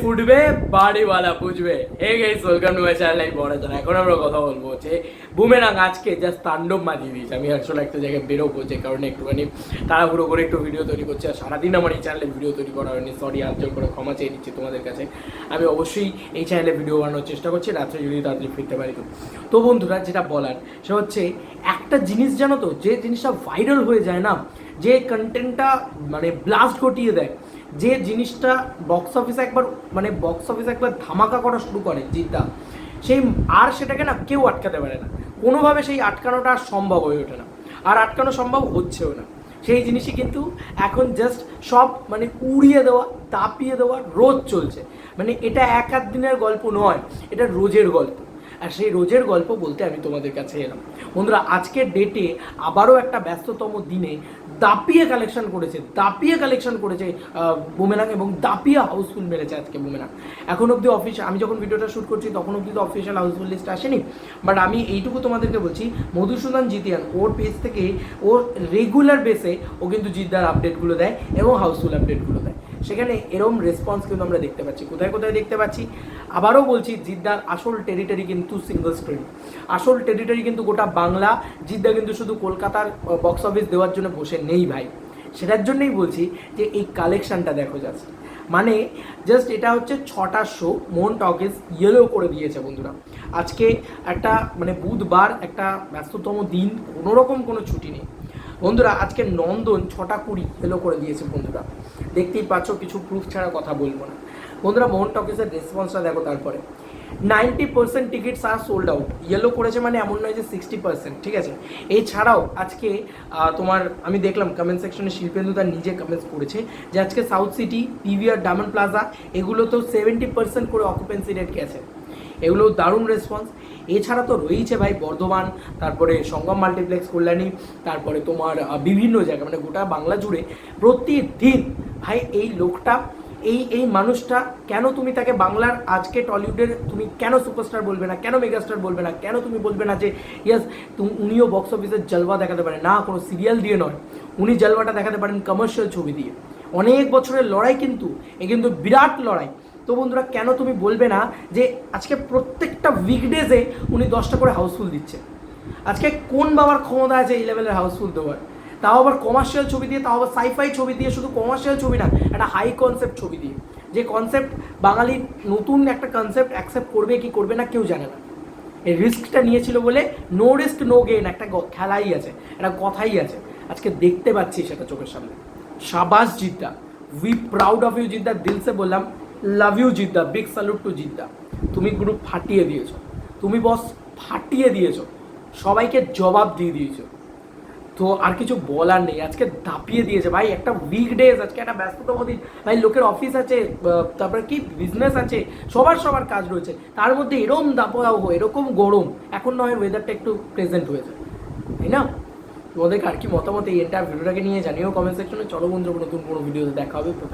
ফুটবে বাড়িওয়ালা বুঝবে। হে গেই ওয়েলকাম চ্যানেল এখন আমরা কথা বলব হচ্ছে বুমেরাং আজকে জাস্ট তাণ্ডব মারিয়ে দিয়েছে। আমি আসলে একটা জায়গায় বেরোবো যে কারণে একটুখানি তাড়াহুড়ো করে একটু ভিডিও তৈরি করছি। আর সারাদিন আমার এই চ্যানেলে ভিডিও তৈরি করা হয়নি। সরি আঞ্চল করে ক্ষমা চেয়ে নিচ্ছি তোমাদের কাছে। আমি অবশ্যই এই চ্যানেলে ভিডিও বানানোর চেষ্টা করছি, রাত্রে যদি তাড়াতাড়ি ফিরতে পারি তো। তো বন্ধুরা, যেটা বলার, সে হচ্ছে একটা জিনিস জানো তো, যে জিনিসটা ভাইরাল হয়ে যায় না যে কন্টেন্টটা মানে ব্লাস্ট ঘটিয়ে দেয়, যে জিনিসটা বক্স অফিসে একবার মানে বক্স অফিসে একবার ধামাকা করা শুরু করে জিদ্দা, সেই আর সেটাকে না কেউ আটকাতে পারে না। কোনোভাবে সেই আটকানোটা আর সম্ভব হয়ে ওঠে না। আর আটকানো সম্ভব হচ্ছেও না। সেই জিনিসই কিন্তু এখন জাস্ট সব মানে উড়িয়ে দেওয়া, তাপিয়ে দেওয়া রোজ চলছে। মানে এটা এক আধ দিনের গল্প নয়, এটা রোজের গল্প। আর সেই রোজের গল্প বলতে আমি তোমাদের কাছে এলাম। বন্ধুরা, আজকের ডেটে আবারও একটা ব্যস্ততম দিনে দাপিয়ে কালেকশন করেছে, দাপিয়ে কালেকশন করেছে বুমেরাং এবং দাপিয়ে হাউসফুল মেরেছে আজকে বুমেরাং এখন অবধি অফিস আমি যখন ভিডিওটা শ্যুট করছি, তখন অবধি তো অফিসিয়াল হাউসফুল লিস্ট আসেনি। বাট আমি এইটুকু তোমাদেরকে বলছি, মধুসূদন জিতিয়ান, ওর পেজ থেকে, ওর রেগুলার বেসে ও কিন্তু জিদ্দার আপডেটগুলো দেয় এবং হাউসফুল আপডেটগুলো দেয়। সেখানে এরম রেসপন্স কিন্তু আমরা দেখতে পাচ্ছি। কোথায় কোথায় দেখতে পাচ্ছি? আবারও বলছি, জিদ্দার আসল টেরিটরি কিন্তু সিঙ্গল স্ক্রিন আসল টেরিটরি কিন্তু গোটা বাংলা, জিদ্দা কিন্তু শুধু কলকাতার বক্স অফিস দেওয়ার জন্য বসে নেই ভাই। সেটার জন্যই বলছি যে এই কালেকশনটা দেখো জাস্ট মানে জাস্ট এটা হচ্ছে ছটা শো মোহন টকিস ইয়েলো করে দিয়েছে বন্ধুরা। আজকে একটা মানে বুধবার একটা ব্যস্ততম দিন, কোনোরকম কোনো ছুটি নেই। বন্ধুরা, আজকে নন্দন ছটা কুড়ি এলো করে দিয়েছে বন্ধুরা। দেখতেই পাচ্ছ, কিছু প্রুফ ছাড়া কথা বলব না। বন্ধুরা, মোহন টকিসের রেসপন্সটা দেখো তারপরে। Ninety percent tickets are sold out yellow করেছে মানে এমন নয় যে সিক্সটি পার্সেন্ট ঠিক আছে? এছাড়াও আজকে তোমার, আমি দেখলাম কমেন্ট সেকশনে শিল্পেন্দু তার নিজে কমেন্টস করেছে যে আজকে south city PVR diamond plaza এগুলো তো সেভেন্টি পার্সেন্ট করে অকুপেন্সি রেট গেছে। এগুলো দারুণ রেসপন্স এছাড়া তো রয়েছে ভাই বর্ধমান, তারপরে সঙ্গম মাল্টিপ্লেক্স কল্যাণী, তারপরে তোমার বিভিন্ন জায়গা মানে গোটা বাংলা জুড়ে প্রতিদিন ভাই এই লোকটা, এই এই মানুষটা কেন তুমি তাকে বাংলার আজকে টলিউডের তুমি কেন সুপারস্টার বলবে না, কেন মেগাস্টার বলবে না, কেন তুমি বলবে না যে ইয়াস তুমি, উনিও বক্স অফিসের জলবা দেখাতে পারেন। না, কোনো সিরিয়াল দিয়ে নয়। উনি জলবাটা দেখাতে পারেন কমার্শিয়াল ছবি দিয়ে। অনেক বছরের লড়াই কিন্তু, এ কিন্তু বিরাট লড়াই। তো বন্ধুরা, কেন তুমি বলবে না যে আজকে প্রত্যেকটা উইকডেজে উনি দশটা করে হাউসফুল দিচ্ছে? আজকে কোন বাবার ক্ষমতা আছে এই লেভেলের হাউসফুল দেওয়ার? তাও আবার কমার্শিয়াল ছবি দিয়ে, তাও আবার সাইফাই ছবি দিয়ে, শুধু কমার্শিয়াল ছবি না, একটা হাই কনসেপ্ট ছবি দিয়ে। যে কনসেপ্ট বাঙালি নতুন একটা কনসেপ্ট অ্যাকসেপ্ট করবে কি করবে না কেউ জানে না। এই রিস্কটা নিয়েছিল বলে নো রিস্ক নো গেন একটা খেলাই আছে, একটা কথাই আছে। আজকে দেখতে পাচ্ছি সেটা চোখের সামনে। শাবাস Jidda we proud of you Jidda, দিলসে বললাম love you Jidda. Big salute to Jidda. তুমি গ্রুপ ফাটিয়ে দিয়েছ। তুমি বস ফাটিয়ে দিয়েছ। সবাইকে জবাব দিয়ে দিয়েছ। তো আর কিছু বলার নেই। আজকে দাপিয়ে দিয়েছে। ভাই, একটা উইকডেজ আজকে একটা ব্যস্ততম দিন। ভাই, লোকের অফিস আছে তারপরে কি বিজনেস আছে? সবার সবার কাজ রয়েছে। তার মধ্যে এরকম দাপাও এরকম গরম। এখন নয় ওয়েদারটা একটু প্রেজেন্ট হয়েছে তাই না? তোমাদের আর কি মতামত এই এন্টার ভিডিওটাকে নিয়ে জানিও কমেন্ট সেকশনে চলো বন্ধু নতুন কোনো ভিডিওতে দেখা হবে। তো